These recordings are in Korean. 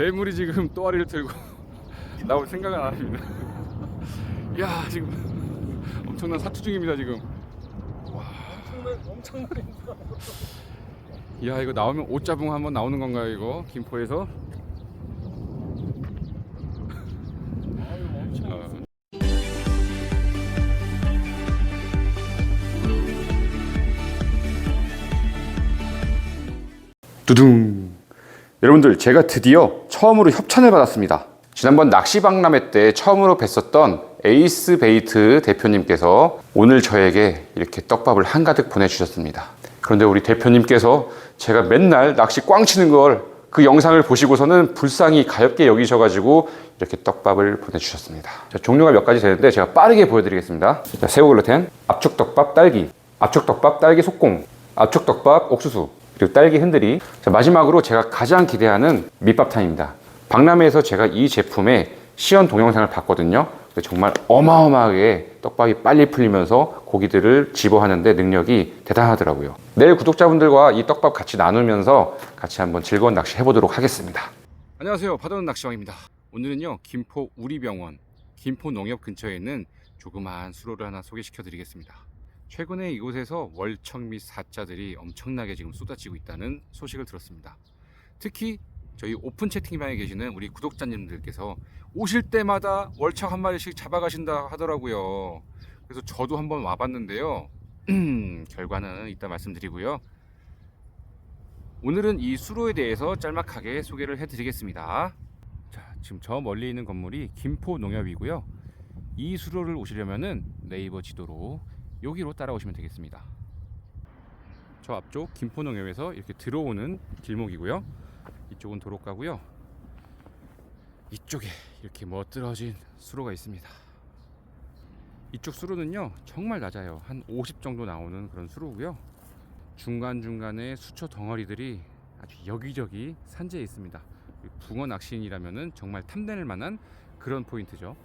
대물이 지금 또아리를 들고 나올 생각은 안 합니다. 야 지금 엄청난 사투 중입니다 지금. 엄청난 엄청난 인사. 야 이거 나오면 옷자붕 한번 나오는 건가요 이거 김포에서? 어. 두둥. 여러분들 제가 드디어 처음으로 협찬을 받았습니다. 지난번 낚시 박람회 때 처음으로 뵀었던 에이스 베이트 대표님께서 오늘 저에게 이렇게 떡밥을 한가득 보내주셨습니다. 그런데 우리 대표님께서 제가 맨날 낚시 꽝 치는 걸 그 영상을 보시고서는 불쌍히 가엽게 여기셔가지고 이렇게 떡밥을 보내주셨습니다. 자, 종류가 몇 가지 되는데 제가 빠르게 보여드리겠습니다. 자, 새우 글루텐, 압축떡밥 딸기, 압축떡밥 딸기 속공, 압축떡밥 옥수수, 그리고 딸기 흔들이. 자, 마지막으로 제가 가장 기대하는 밑밥탕입니다. 박람회에서 제가 이 제품의 시연 동영상을 봤거든요. 정말 어마어마하게 떡밥이 빨리 풀리면서 고기들을 집어하는데 능력이 대단하더라고요. 내일 구독자분들과 이 떡밥 같이 나누면서 같이 한번 즐거운 낚시 해보도록 하겠습니다. 안녕하세요. 바다는 낚시왕입니다. 오늘은요, 김포 우리병원, 김포 농협 근처에 있는 조그마한 수로를 하나 소개시켜 드리겠습니다. 최근에 이곳에서 월척 및 사자들이 엄청나게 지금 쏟아지고 있다는 소식을 들었습니다. 특히 저희 오픈 채팅방에 계시는 우리 구독자님들께서 오실 때마다 월척 한 마리씩 잡아가신다 하더라고요. 그래서 저도 한번 와봤는데요. 결과는 이따 말씀드리고요. 오늘은 이 수로에 대해서 짤막하게 소개를 해드리겠습니다. 자, 지금 저 멀리 있는 건물이 김포 농협이고요. 이 수로를 오시려면은 네이버 지도로 여기로 따라오시면 되겠습니다. 저 앞쪽 김포 농협에서 이렇게 들어오는 길목이고요. 이쪽은 도로가고요. 이쪽에 이렇게 멋들어진 수로가 있습니다. 이쪽 수로는요 정말 낮아요. 한 50 정도 나오는 그런 수로고요. 중간 중간에 수초 덩어리들이 아주 여기저기 산재해 있습니다. 붕어 낚시인이라면은 정말 탐낼 만한 그런 포인트죠.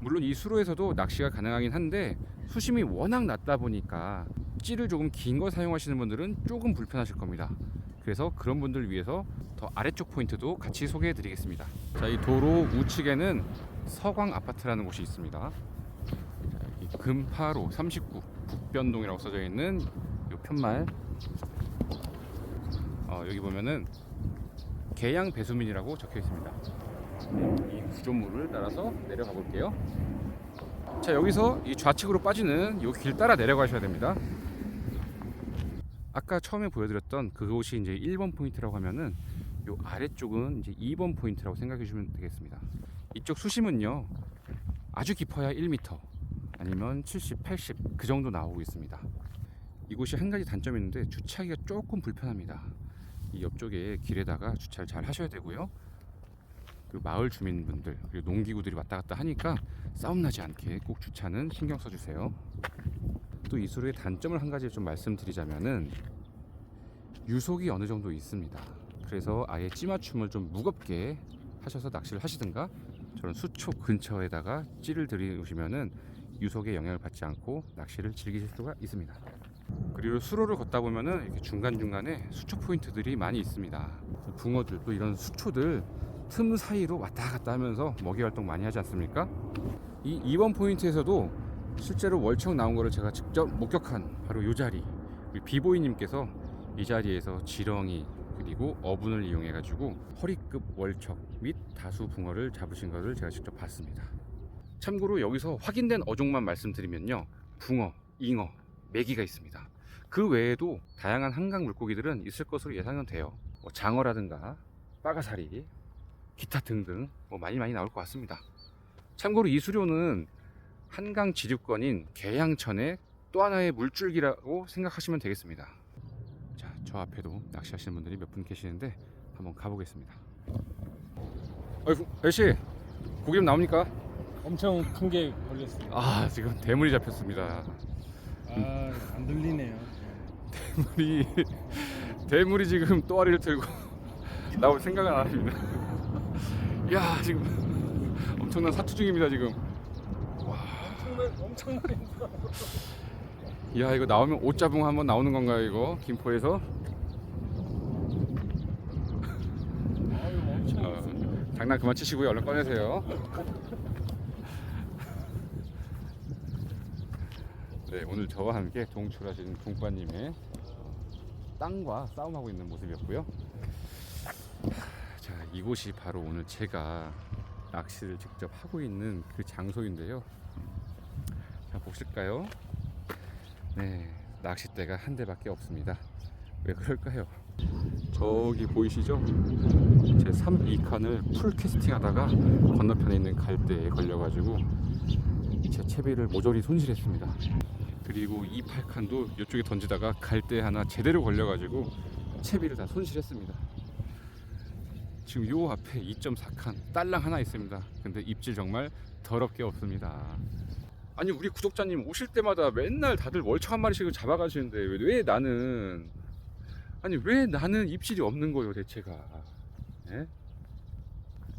물론 이 수로에서도 낚시가 가능하긴 한데 수심이 워낙 낮다 보니까 찌를 조금 긴거 사용하시는 분들은 조금 불편하실 겁니다. 그래서 그런 분들 위해서 더 아래쪽 포인트도 같이 소개해 드리겠습니다. 자, 이 도로 우측에는 서광 아파트라는 곳이 있습니다. 자, 여기 금파로 39 북변동이라고 써져 있는 요 편말. 어, 여기 보면은 계양 배수민이라고 적혀 있습니다. 네, 이 구조물을 따라서 내려가 볼게요. 자, 여기서 이 좌측으로 빠지는 요길 따라 내려가셔야 됩니다. 아까 처음에 보여드렸던 그곳이 이제 1번 포인트라고 하면은 요 아래쪽은 이제 2번 포인트라고 생각해 주시면 되겠습니다. 이쪽 수심은요 아주 깊어야 1m 아니면 70, 80 그 정도 나오고 있습니다. 이곳이 한 가지 단점이 있는데 주차하기가 조금 불편합니다. 이 옆쪽에 길에다가 주차를 잘 하셔야 되고요. 그리고 마을 주민분들 그리고 농기구들이 왔다 갔다 하니까 싸움 나지 않게 꼭 주차는 신경 써주세요. 또 이 수로의 단점을 한 가지 좀 말씀드리자면은 유속이 어느 정도 있습니다. 그래서 아예 찌맞춤을 좀 무겁게 하셔서 낚시를 하시든가 저런 수초 근처에다가 찌를 들이우시면은 유속에 영향을 받지 않고 낚시를 즐기실 수가 있습니다. 그리고 수로를 걷다 보면은 이렇게 중간 중간에 수초 포인트들이 많이 있습니다. 붕어들 또 이런 수초들 틈 사이로 왔다 갔다 하면서 먹이 활동 많이 하지 않습니까? 이 2번 포인트에서도 실제로 월척 나온 거를 제가 직접 목격한 바로 이 자리 비보이님께서 이 자리에서 지렁이 그리고 어분을 이용해 가지고 허리급 월척 및 다수 붕어를 잡으신 것을 제가 직접 봤습니다. 참고로 여기서 확인된 어종만 말씀드리면요 붕어, 잉어, 메기가 있습니다. 그 외에도 다양한 한강 물고기들은 있을 것으로 예상은 돼요. 뭐 장어라든가 빠가사리, 기타 등등 뭐 많이 많이 나올 것 같습니다. 참고로 이 수료는 한강 지류권인 계양천의 또 하나의 물줄기라고 생각하시면 되겠습니다. 자, 저 앞에도 낚시하시는 분들이 몇 분 계시는데 한번 가보겠습니다. 아이고, 아저씨, 고기 좀 나옵니까? 엄청 큰 게 걸렸어요. 아, 지금 대물이 잡혔습니다. 아 안 들리네요. 대물이 대물이 지금 또아리를 들고 나올 생각은 안 합니다. 야, 지금 엄청난 사투 중입니다, 지금. 엄청난 엄청난 인사. 야 이거 나오면 옷자붕 한번 나오는 건가요 이거 김포에서. 어, 장난 그만 치시고요. 얼른 꺼내세요. 네, 오늘 저와 함께 동출하신 동빠님의 땅과 싸움하고 있는 모습이었고요. 자, 이곳이 바로 오늘 제가 낚시를 직접 하고 있는 그 장소인데요. 자, 보실까요? 네, 낚싯대가 한 대밖에 없습니다. 왜 그럴까요? 저기 보이시죠? 제 3, 2칸을 풀 캐스팅 하다가 건너편에 있는 갈대에 걸려가지고 제 채비를 모조리 손실했습니다. 그리고 이 8칸도 이쪽에 던지다가 갈대 하나 제대로 걸려가지고 채비를 다 손실했습니다. 지금 요 앞에 2.4칸 딸랑 하나 있습니다. 근데 입질 정말 더럽게 없습니다. 아니 우리 구독자님 오실 때마다 맨날 다들 월척 한 마리씩을 잡아가시는데 왜, 왜 나는 아니 왜 나는 입질이 없는 거예요 대체가 예?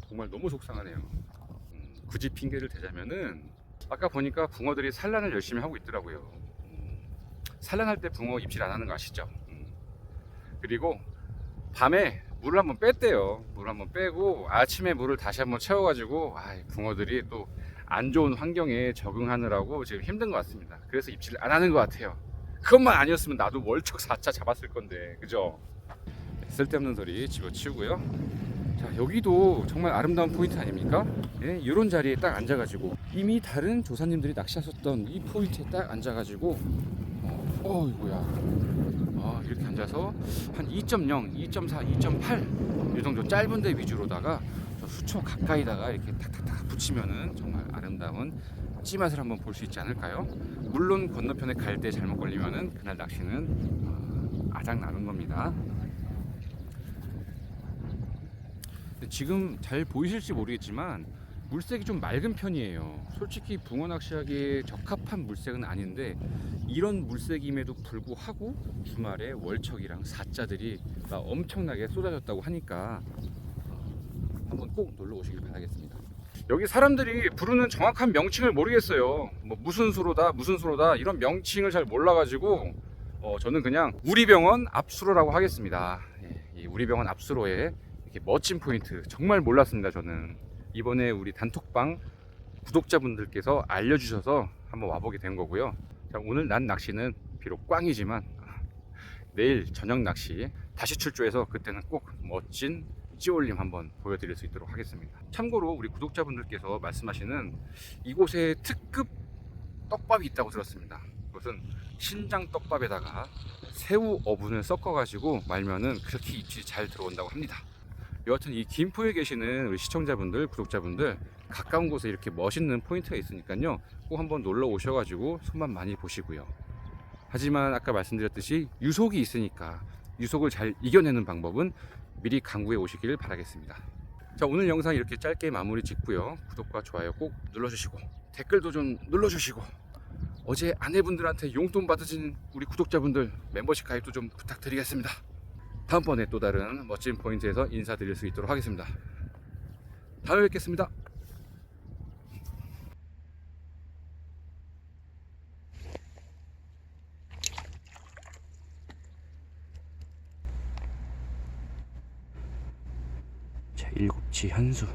정말 너무 속상하네요 음, 굳이 핑계를 대자면은 아까 보니까 붕어들이 산란을 열심히 하고 있더라고요 음, 산란할 때 붕어 입질 안 하는 거 아시죠 음. 그리고 밤에 물을 한번 뺐대요. 물을 한번 빼고 아침에 물을 다시 한번 채워가지고 아, 붕어들이 또 안 좋은 환경에 적응하느라고 지금 힘든 것 같습니다. 그래서 입질을 안 하는 것 같아요. 그것만 아니었으면 나도 월척 4차 잡았을 건데 그죠? 쓸데없는 소리 집어치우고요. 자 여기도 정말 아름다운 포인트 아닙니까? 예, 이런 자리에 딱 앉아가지고. 이미 다른 조사님들이 낚시하셨던 이 포인트에 딱 앉아가지고 어, 어이구야 아, 이렇게 앉아서 한 2.0, 2.4, 2.8 이 정도 짧은 데 위주로다가 저 수초 가까이다가 이렇게 탁탁탁 붙이면은 정말 아름다운 찌맛을 한번 볼 수 있지 않을까요? 물론 건너편에 갈 때 잘못 걸리면은 그날 낚시는 어, 아작 나는 겁니다. 지금 잘 보이실지 모르겠지만 물색이 좀 맑은 편이에요. 솔직히 붕어 낚시하기에 적합한 물색은 아닌데 이런 물색임에도 불구하고 주말에 월척이랑 사자들이 막 엄청나게 쏟아졌다고 하니까 어, 한번 꼭 놀러 오시길 바라겠습니다. 여기 사람들이 부르는 정확한 명칭을 모르겠어요. 뭐 무슨 수로다, 무슨 수로다 이런 명칭을 잘 몰라가지고 어, 저는 그냥 우리 병원 앞수로라고 하겠습니다. 예, 이 우리 병원 앞수로에 이렇게 멋진 포인트 정말 몰랐습니다. 저는 이번에 우리 단톡방 구독자분들께서 알려주셔서 한번 와보게 된 거고요. 자, 오늘 난 낚시는 비록 꽝이지만 내일 저녁 낚시 다시 출조해서 그때는 꼭 멋진 찌올림 한번 보여드릴 수 있도록 하겠습니다. 참고로 우리 구독자분들께서 말씀하시는 이곳에 특급 떡밥이 있다고 들었습니다. 그것은 신장 떡밥에다가 새우 어분을 섞어가지고 말면은 그렇게 입질이 잘 들어온다고 합니다. 여하튼 이 김포에 계시는 우리 시청자분들, 구독자분들 가까운 곳에 이렇게 멋있는 포인트가 있으니까요. 꼭 한번 놀러 오셔가지고 손만 많이 보시고요. 하지만 아까 말씀드렸듯이 유속이 있으니까 유속을 잘 이겨내는 방법은 미리 강구해 오시길 바라겠습니다. 자 오늘 영상 이렇게 짧게 마무리 짓고요. 구독과 좋아요 꼭 눌러주시고 댓글도 좀 눌러주시고 어제 아내분들한테 용돈 받으신 우리 구독자분들 멤버십 가입도 좀 부탁드리겠습니다. 다음번에 또 다른 멋진 포인트에서 인사드릴 수 있도록 하겠습니다. 다음에 뵙겠습니다. 자, 일곱치 한수.